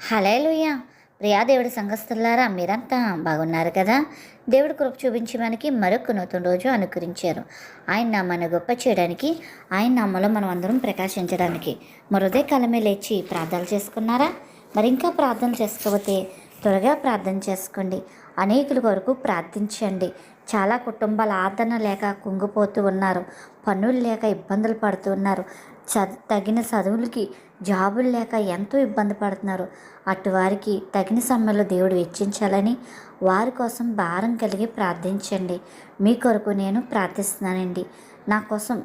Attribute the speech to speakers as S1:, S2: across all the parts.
S1: Hallelujah Priya దేవుడి సంఘస్థులారా మీరంతా బాగున్నారు కదా? దేవుడు కృప చూపించి మనకి మరొక నూతన రోజు అనుకరించారు. ఆయన మన గొప్ప చేయడానికి ఆయన నామలో మనం అందరం ప్రకాశించడానికి. మరోదే కాలమే లేచి ప్రార్థనలు చేసుకున్నారా? మరి ఇంకా ప్రార్థన చేసుకోకపోతే త్వరగా ప్రార్థన చేసుకోండి. అనేకుల కొరకు ప్రార్థించండి. చాలా కుటుంబాల ఆదరణ లేక కుంగిపోతూ ఉన్నారు. పన్నులు లేక ఇబ్బందులు పడుతూ ఉన్నారు. చ తగిన చదువులకి జాబులు లేక ఎంతో ఇబ్బంది పడుతున్నారు. అటువారికి తగిన సమయంలో దేవుడు వెచ్చించాలని వారి కోసం భారం కలిగి ప్రార్థించండి. మీ కొరకు నేను ప్రార్థిస్తున్నానండి. నా కోసం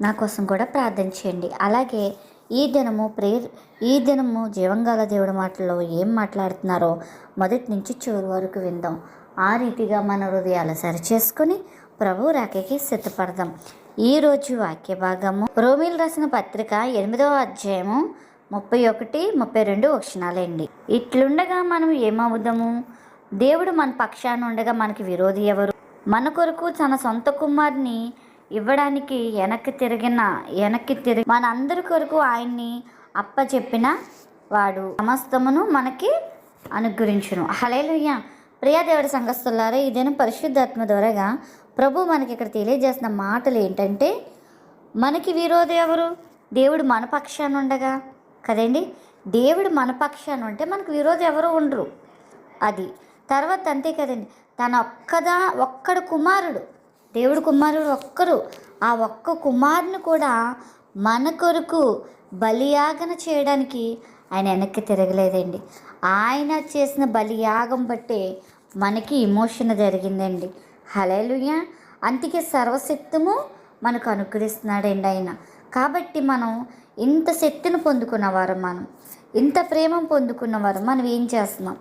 S1: నా కోసం కూడా ప్రార్థించండి. అలాగే ఈ దినము ప్రేర్ ఈ దినము జీవంగాల దేవుడి మాటల్లో ఏం మాట్లాడుతున్నారో మొదటి నుంచి చివరి వరకు విందాం. ఆ రీతిగా మన హృదయాలు సరిచేసుకొని ప్రభు రాకకి సిద్ధపడదాం. ఈరోజు వాక్య భాగము. రోమిల్ రాసిన పత్రిక ఎనిమిదవ అధ్యాయము ముప్పై ఒకటి ముప్పై రెండు వక్షణాలండి ఇట్లుండగా మనం ఏమవుదాము? దేవుడు మన పక్షాన ఉండగా మనకి విరోధి ఎవరు? మన కొరకు తన సొంత కుమార్ని ఇవ్వడానికి వెనక్కి తిరిగిన వెనక్కి తిరిగి మన అందరి కొరకు ఆయన్ని అప్పచెప్పిన వాడు. సమస్తమును మనకి అనుగ్రహించును. హలేలుయ్య ప్రియా దేవుడి సంఘస్థులారా ఈ దినం పరిశుద్ధాత్మ ద్వారాగా ప్రభు మనకి ఇక్కడ తెలియజేసిన మాటలు ఏంటంటే మనకి విరోధి ఎవరు? దేవుడు మన పక్షాన ఉండగా కదండి? దేవుడు మన పక్షాన ఉంటే మనకు విరోధి ఎవరు ఉండరు. అది తర్వాత అంతే కదండి. తన ఒక్కదా ఒక్కడు కుమారుడు. దేవుడు కుమారుడు ఒక్కరు. ఆ ఒక్క కుమారుని కూడా మన కొరకు బలియాగన చేయడానికి ఆయన వెనక్కి తిరగలేదండి. ఆయన చేసిన బలియాగం బట్టే మనకి ఇమోషన్ జరిగిందండి. హలేలుయ అందుకే సర్వశక్తము మనకు అనుగ్రహిస్తున్నాడండి ఆయన. కాబట్టి మనం ఇంత శక్తిని పొందుకున్నవారు మనం ఇంత ప్రేమ పొందుకున్నవారు మనం ఏం చేస్తున్నాం?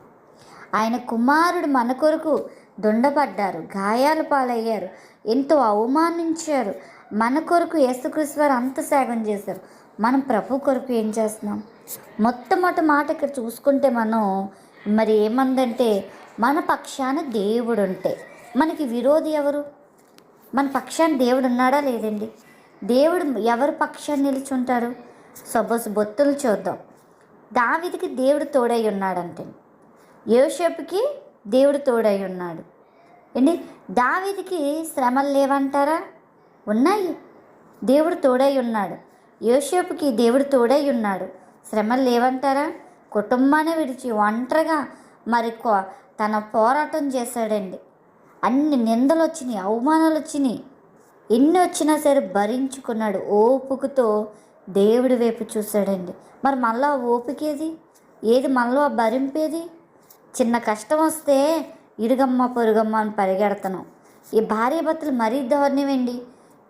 S1: ఆయన కుమారుడు మన కొరకు దుండపడ్డారు గాయాలు పాలయ్యారు ఎంతో అవమానించారు. మన కొరకు యేసుక్రీస్తు వారు అంత త్యాగం చేశారు. మనం ప్రభు కొరకు ఏం చేస్తున్నాం? మొట్టమొదటి మాట ఇక్కడ చూసుకుంటే మనం మరి ఏమందంటే మన పక్షాన దేవుడు ఉంటే. మనకి విరోధి ఎవరు? మన పక్షాన్ని దేవుడు ఉన్నాడా లేదండి? దేవుడు ఎవరి పక్షాన్ని నిలుచుంటారు సపోజ్ బొత్తులు చూద్దాం. దావిదికి దేవుడు తోడై ఉన్నాడంటే యోషపుకి దేవుడు తోడై ఉన్నాడు. ఏంటి? దావిదికి శ్రమలు లేవంటారా? ఉన్నాయి. దేవుడు తోడై ఉన్నాడు. యోషపుకి దేవుడు తోడై ఉన్నాడు. శ్రమలు లేవంటారా? కుటుంబాన్ని విడిచి ఒంటరిగా మరి తన పోరాటం చేశాడండి. అన్ని నిందలు వచ్చినాయి అవమానాలు వచ్చినాయి ఎన్ని వచ్చినా సరే భరించుకున్నాడు. ఓపుకతో దేవుడి వైపు చూశాడండి. మరి మళ్ళీ ఆ ఓపికేది ఏది? మనలో ఆ భరింపేది? చిన్న కష్టం వస్తే ఇరుగమ్మ పొరుగమ్మ అని పరిగెడతాను. ఈ భార్య భర్తలు మరీ దారుణమండి.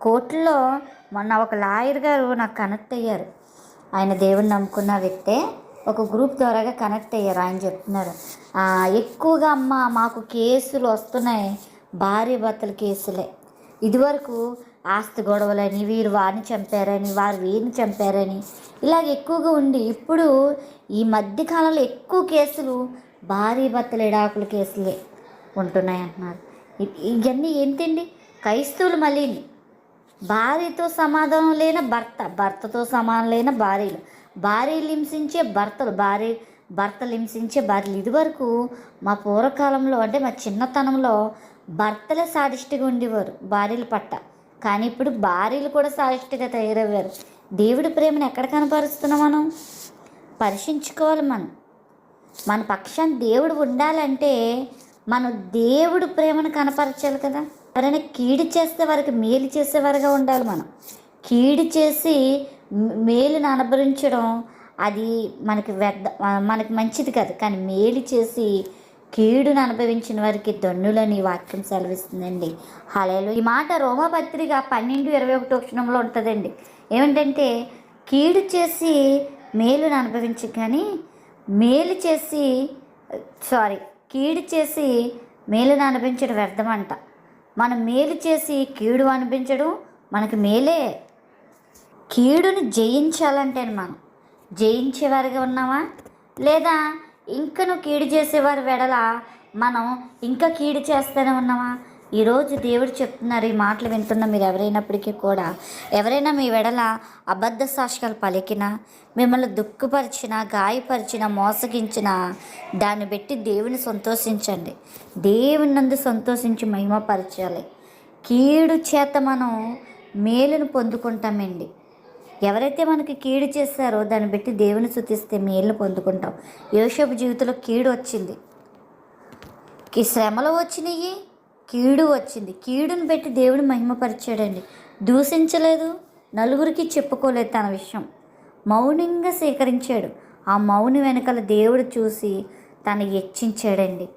S1: కోర్టులో మొన్న ఒక లాయర్ గారు నాకు కనెక్ట్ అయ్యారు. ఆయన దేవుని నమ్ముకున్న వ్యక్తే ఒక గ్రూప్ ద్వారాగా కనెక్ట్ అయ్యారు ఆయన చెప్తున్నారు. ఎక్కువగా అమ్మ మాకు కేసులు వస్తున్నాయి. భార్య భర్తల కేసులే. ఇదివరకు ఆస్తి గొడవలని వీరు వారిని చంపారని వారు వీరిని చంపారని ఇలాగ ఎక్కువగా ఉండి ఇప్పుడు ఈ మధ్య కాలంలో ఎక్కువ కేసులు భార్య భర్తల ఎడాకుల కేసులే ఉంటున్నాయి అంటున్నారు. ఇవన్నీ ఏంటండి? క్రైస్తవులు మళ్ళీ భార్యతో సమాధానం లేని భర్త భర్తతో సమానం లేని భార్యలు. భార్యలు హింసించే భర్తలు భార్య భర్తలు హింసించే భార్యలు. ఇదివరకు మా పూర్వకాలంలో అంటే మా చిన్నతనంలో భర్తలే సాడిస్ట్గా ఉండేవారు భార్యల పట్ట కానీ ఇప్పుడు భార్యలు కూడా సాడిస్ట్గా తయారయ్యారు. దేవుడి ప్రేమను ఎక్కడ కనపరుస్తున్నాం మనం? పరీక్షించుకోవాలి మనం. మన పక్షాన్ని దేవుడు ఉండాలంటే మనం దేవుడు ప్రేమను కనపరచాలి కదా. ఎవరైనా కీడు చేస్తే వారికి మేలు చేసేవారుగా ఉండాలి మనం. కీడు చేసి మేలు మేలును అనుభవించడం అది మనకి వ్యర్థ మనకి మంచిది కాదు. కానీ మేలు చేసి కీడును అనుభవించిన వారికి దన్నులని వాక్యం సెలవిస్తుందండి. హలేలు ఈ మాట రోమపత్రిక పన్నెండు ఇరవై ఒకటి క్షణంలో ఉంటుందండి. ఏమిటంటే కీడు చేసి మేలును అనుభవించు కానీ మేలు చేసి సారీ కీడు చేసి మేలును అనిపించడం వ్యర్థమంట మనం మేలు చేసి కీడు అనిపించడం మనకు మేలే. కీడుని జయించాలంటే మనం జయించేవారిగా ఉన్నామా? లేదా ఇంకను కీడు చేసేవారి వెడల మనం ఇంకా కీడు చేస్తూనే ఉన్నామా? ఈరోజు దేవుడు చెప్తున్నారు ఈ మాటలు వింటున్న మీరు ఎవరైనప్పటికీ కూడా ఎవరైనా మీ వెడల అబద్ధ సాక్ష్యాలు పలికినా మిమ్మల్ని దుఃఖపరిచిన గాయపరిచిన మోసగించిన దాన్ని బట్టి దేవుని సంతోషించండి. దేవుని నందు సంతోషించి మహిమపరచాలి. కీడు చేత మనం మేలును పొందుకుంటామండి. ఎవరైతే మనకి కీడు చేస్తారో దాన్ని బట్టి దేవుని శుతిస్తే మేలు పొందుకుంటాం. యోషపు జీవితంలో కీడు వచ్చింది. కి శ్రమలు వచ్చినాయి కీడు వచ్చింది. కీడుని పెట్టి దేవుడు మహిమపరిచాడండి. దూషించలేదు నలుగురికి చెప్పుకోలేదు తన విషయం. మౌనంగా స్వీకరించాడు ఆ మౌని వెనకాల దేవుడు చూసి తను హెచ్చించాడండి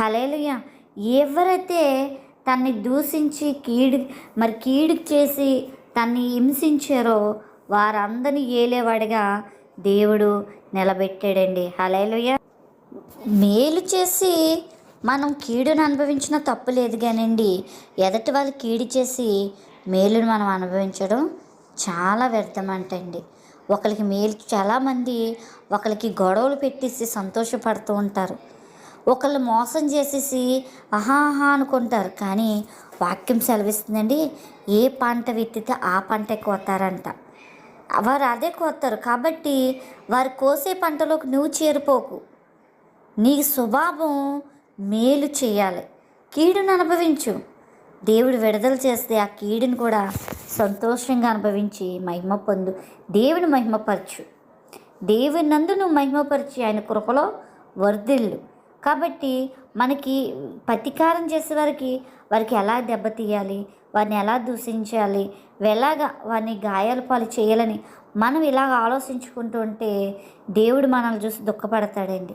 S1: హలేలుయ ఎవరైతే తన్ని దూషించి కీడు మరి కీడు చేసి తన్ని హింసించారో వారందరినీ ఏలేవాడిగా దేవుడు నిలబెట్టాడండి. హలేలుయ మేలు చేసి మనం కీడును అనుభవించిన తప్పు లేదు కానండి. ఎదటి వాళ్ళు కీడు చేసి మేలును మనం అనుభవించడం చాలా వ్యర్థమంటండి. ఒకరికి మేలు చాలామంది ఒకరికి గొడవలు పెట్టేసి సంతోషపడుతూ ఉంటారు. ఒకళ్ళు మోసం చేసేసి ఆహాహా అనుకుంటారు. కానీ వాక్యం సెలవిస్తుందండి ఏ పంట విత్తితే ఆ పంట కోతారంట. వారు అదే కోస్తారు కాబట్టి వారు కోసే పంటలోకి నువ్వు చేరిపోకు. నీ స్వభావం మేలు చేయాలి. కీడును అనుభవించు. దేవుడు విడుదల చేస్తే ఆ కీడుని కూడా సంతోషంగా అనుభవించి మహిమ పొందు. దేవుని మహిమపరచు. దేవుని నందు నువ్వు మహిమపరిచి ఆయన కృపలో వర్ధిల్లు. కాబట్టి మనకి ప్రతీకారం చేసే వారికి వారికి ఎలా దెబ్బతీయాలి వారిని ఎలా దూషించాలి ఎలాగా వారిని గాయాల పాలు చేయాలని మనం ఇలాగ ఆలోచించుకుంటూ ఉంటే దేవుడు మనల్ని చూసి దుఃఖపడతాడండి.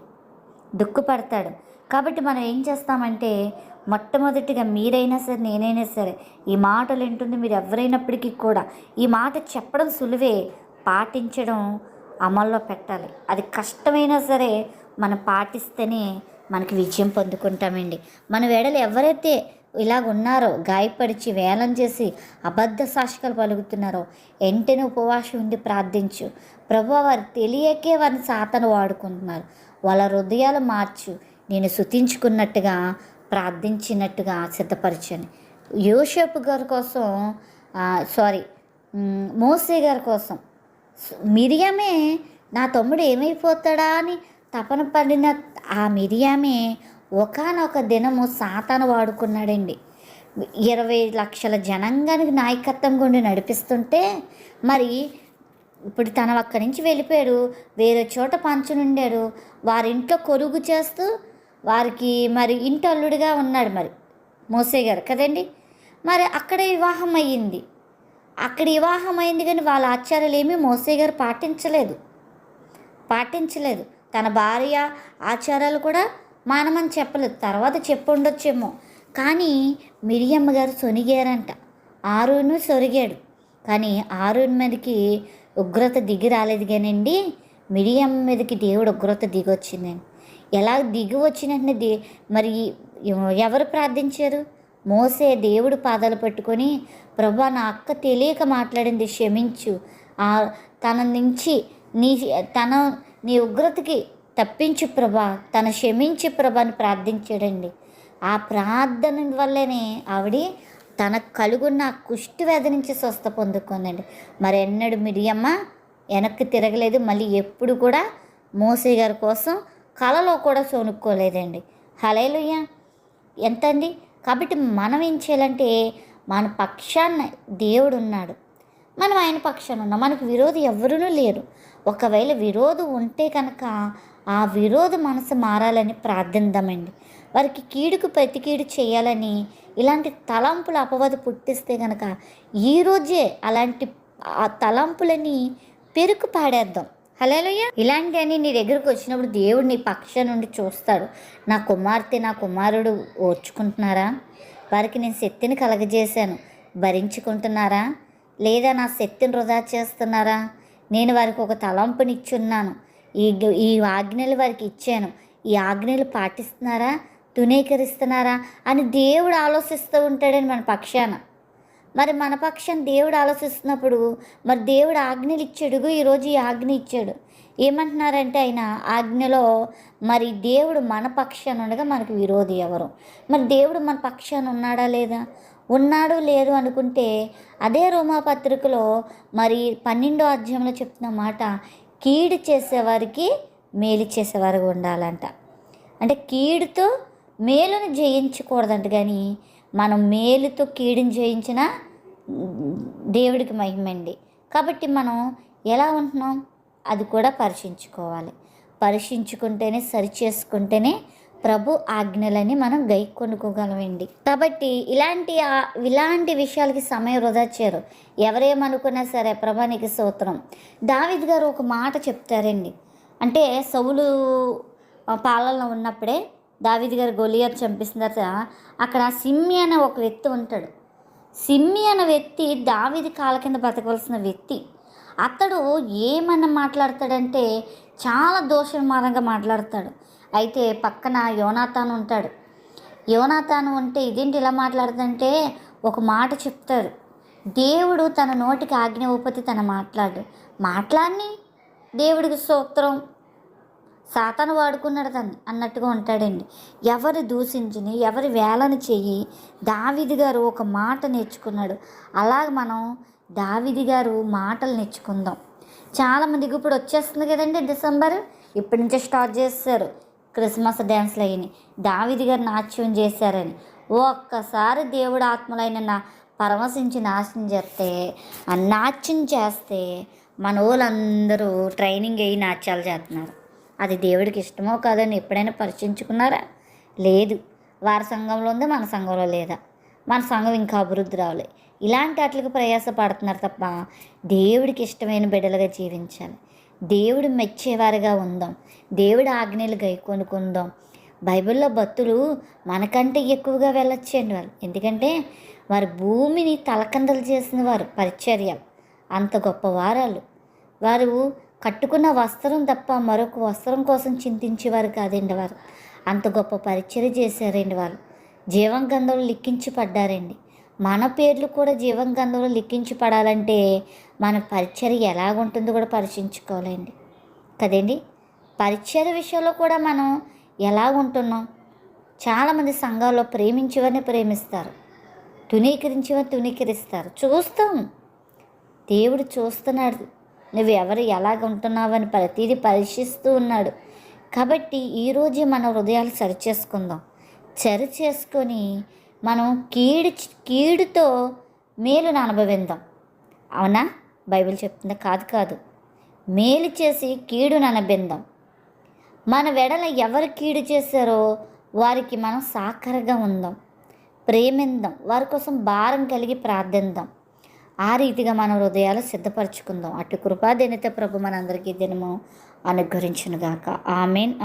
S1: దుఃఖపడతాడు. కాబట్టి మనం ఏం చేస్తామంటే మొట్టమొదటిగా మీరైనా సరే నేనైనా సరే ఈ మాటలు వింటుంది మీరు ఎవరైనప్పటికీ కూడా ఈ మాట చెప్పడం సులువే పాటించడం అమల్లో పెట్టాలి. అది కష్టమైనా సరే మనం పాటిస్తేనే మనకి విజయం పొందుకుంటామండి. మన వేడలు ఎవరైతే ఇలాగ ఉన్నారో గాయపరిచి వేలం చేసి అబద్ధ సాక్షికలు పలుకుతున్నారో వెంటనే ఉపవాసం ఉండి ప్రార్థించు. ప్రభు వారు తెలియకే వారిని సాతను వాడుకుంటున్నారు. వాళ్ళ హృదయాలు మార్చు. నేను శుతించుకున్నట్టుగా ప్రార్థించినట్టుగా సిద్ధపరచని యోషపు గారి కోసం సారీ మోసే గారి కోసం మిరియమే నా తమ్ముడు ఏమైపోతాడా అని తపన పడిన ఆ మిరియామే ఒకనొక దినము సాతాను వాడుకున్నాడండి. ఇరవై లక్షల జనాంగానికి నాయకత్వం గుండి నడిపిస్తుంటే మరి ఇప్పుడు తను అక్కడి నుంచి వెళ్ళిపోయాడు. వేరే చోట పంచునుండాడు వారింట్లో కొరుగు చేస్తూ వారికి మరి ఇంటి అల్లుడిగా ఉన్నాడు మరి మోసే గారు కదండి. మరి అక్కడ వివాహం అయ్యింది. అక్కడ వివాహం అయింది కానీ వాళ్ళ ఆచారాలు ఏమీ మోసే గారు పాటించలేదు. పాటించలేదు. తన భార్య ఆచారాలు కూడా మానమని చెప్పలేదు. తర్వాత చెప్పు ఉండొచ్చేమో కానీ మిరియమ్మ గారు సొనిగారంట. ఆరును సొరిగాడు. కానీ ఆరున్ మీదకి ఉగ్రత దిగి రాలేదు కానండి. మిరియమ్మ మీదకి దేవుడు ఉగ్రత దిగి వచ్చిందండి ఎలా దిగి వచ్చినట్టు మరి ఎవరు ప్రార్థించారు? మోసే దేవుడు పాదాలు పట్టుకొని ప్రభా నా అక్క తెలియక మాట్లాడింది క్షమించు. తన నుంచి నీ తన నీ ఉగ్రతకి తప్పించు ప్రభా తన క్షమించి ప్రభాని ప్రార్థించాడండి. ఆ ప్రార్థన వల్లనే ఆవిడ తన కలుగున్న కుష్టి వ్యాధి నుంచి స్వస్థ పొందుకుందండి. మరి ఎన్నడు మిరియమ్మ వెనక్కి తిరగలేదు మళ్ళీ ఎప్పుడు కూడా మోసే గారి కోసం కలలో కూడా సోనుక్కోలేదండి. హలేలుయ్య ఎంతండి? కాబట్టి మనం ఏం చేయాలంటే మన పక్షాన దేవుడు ఉన్నాడు మనం ఆయన పక్షాన ఉన్నాం. మనకు విరోధి ఎవరూ లేరు. ఒకవేళ విరోధం ఉంటే కనుక ఆ విరోధ మనసు మారాలని ప్రార్థిద్దామండి. వారికి కీడుకు ప్రతి కీడు చేయాలని ఇలాంటి తలంపులు అపవాదు పుట్టిస్తే కనుక ఈరోజే అలాంటి ఆ తలంపులని పెరుకు పాడేద్దాం. హలోయ ఇలాంటి అని నీ దగ్గరకు వచ్చినప్పుడు దేవుడు నీ పక్షం నుండి చూస్తాడు. నా కుమార్తె నా కుమారుడు ఓర్చుకుంటున్నారా? వారికి నేను శక్తిని కలగజేశాను. భరించుకుంటున్నారా? లేదా నా శక్తిని వృధా చేస్తున్నారా? నేను వారికి ఒక తలంపునిచ్చున్నాను. ఈ ఈ ఆజ్ఞలు వారికి ఇచ్చాను. ఈ ఆజ్ఞలు పాటిస్తున్నారా? తునీకరిస్తున్నారా అని దేవుడు ఆలోచిస్తూ ఉంటాడని మన పక్షాన. మరి మన పక్షం దేవుడు ఆలోచిస్తున్నప్పుడు మరి దేవుడు ఆజ్ఞలు ఇచ్చాడు ఈరోజు ఈ ఆజ్ఞ ఇచ్చాడు. ఏమంటున్నారంటే ఆయన ఆజ్ఞలో మరి దేవుడు మన పక్షాన ఉండగా మనకు విరోధి ఎవరు? మరి దేవుడు మన పక్షాన ఉన్నాడా లేదా? ఉన్నాడు లేదు అనుకుంటే అదే రోమాపత్రికలో మరి పన్నెండో అధ్యాయంలో చెప్తున్న మాట కీడు చేసేవారికి మేలు చేసేవారు ఉండాలంట. అంటే కీడుతో మేలును జయించకూడదంట కానీ మనం మేలుతో కీడుని జయించిన దేవుడికి మహిమండి కాబట్టి మనం ఎలా ఉంటున్నాం? అది కూడా పరీక్షించుకోవాలి. పరీక్షించుకుంటేనే సరి చేసుకుంటేనే ప్రభు ఆజ్ఞలని మనం గై కొనుక్కోగలమండి. కాబట్టి ఇలాంటి ఇలాంటి విషయాలకి సమయం వృధా చేయరు. ఎవరేమనుకున్నా సరే ప్రభానికి సూత్రం దావిద్ గారు ఒక మాట చెప్తారండి. అంటే సౌలు పాలనలో ఉన్నప్పుడే దావిద్ గారు గొలియర్ చంపేసిన తర్వాత అక్కడ సిమ్మి అనే ఒక వ్యక్తి ఉంటాడు. సిమ్మి అనే వ్యక్తి దావిది కాల కింద బతకవలసిన వ్యక్తి. అతడు ఏమన్నా మాట్లాడతాడంటే చాలా దోషమారంగా మాట్లాడతాడు. అయితే పక్కన యోనాతాను ఉంటాడు. యోనాతాను ఉంటే ఇదేంటి ఇలా మాట్లాడుతుంటే ఒక మాట చెప్తారు దేవుడు తన నోటికి ఆజ్ఞ ఉపతి తన మాట్లాడు. మాట్లాడిని. దేవుడికి సూత్రం సాతాను వాడుకున్నాడు తను అన్నట్టుగా ఉంటాడండి. ఎవరు దూషించిని ఎవరి వేలను చెయ్యి దావిది గారు ఒక మాట నేర్చుకున్నాడు. అలాగ మనం దావిది గారు మాటలు నేర్చుకుందాం. చాలామందికి ఇప్పుడు వచ్చేస్తుంది కదండి డిసెంబర్. ఇప్పటి నుంచే స్టార్ట్ చేస్తారు. క్రిస్మస్ డ్యాన్స్లు అయినాయి. దావిది గారు నాట్యం చేశారని. ఒక్కసారి దేవుడు ఆత్మలైన నా పరమశించి నాశనం చేస్తే ఆ నాట్యం చేస్తే మన వాళ్ళందరూ ట్రైనింగ్ అయ్యి నాట్యాలు చేస్తున్నారు. అది దేవుడికి ఇష్టమో కాదని ఎప్పుడైనా పరిచయించుకున్నారా లేదు. వారి సంఘంలో ఉంది? మన సంఘంలో లేదా? మన సంఘం ఇంకా అభివృద్ధి రావాలి. ఇలాంటి వాటికి ప్రయాసపడుతున్నారు తప్ప దేవుడికి ఇష్టమైన బిడ్డలుగా జీవించాలి. దేవుడు మెచ్చేవారుగా ఉందాం. దేవుడు ఆజ్ఞలు గైకొనుకుందాం బైబిల్లో భక్తులు మనకంటే ఎక్కువగా వెళ్ళొచ్చండి వాళ్ళు ఎందుకంటే వారి భూమిని తలకందలు చేసిన వారు పరిచర్య. అంత గొప్ప వారాలు. వారు కట్టుకున్న వస్త్రం తప్ప మరొక వస్త్రం కోసం చింతించేవారు కాదండి వారు. అంత గొప్ప పరిచర్య చేశారండి వాళ్ళు జీవం గంధంలో లిక్కించి పడ్డారండి మన పేర్లు కూడా జీవం గంధంలో లిఖించి పడాలంటే మన పరిచర్య ఎలాగుంటుందో కూడా పరిశీలించుకోవాలండి. కదండి? పరిచర్య విషయంలో కూడా మనం ఎలా ఉంటున్నాం చాలామంది సంఘాల్లో ప్రేమించేవారిని ప్రేమిస్తారు. తునీకరించేవారిని తునీకరిస్తారు చూస్తాం. దేవుడు చూస్తున్నాడు. నువ్వు ఎవరు ఎలాగ ఉంటున్నావని ప్రతిదీ పరీక్షిస్తూ ఉన్నాడు. కాబట్టి ఈరోజే మన హృదయాలు సరి చేసుకుందాం. సరి చేసుకొని మనం కీడు కీడుతో మేలును అనుభవిందాం అవునా? బైబిల్ చెప్తుంది కాదు కాదు. మేలు చేసి కీడును అనుబంధం మన వెడల ఎవరు కీడు చేశారో వారికి మనం సాకరగా ఉందాం. ప్రేమిందాం వారి కోసం భారం కలిగి ప్రార్థిద్దాం. ఆ రీతిగా మన హృదయాలు సిద్ధపరచుకుందాం. అటు కృపాదినిత ప్రభు మనందరికీ దినము అనుగ్రహించునుగాక. ఆమెన్.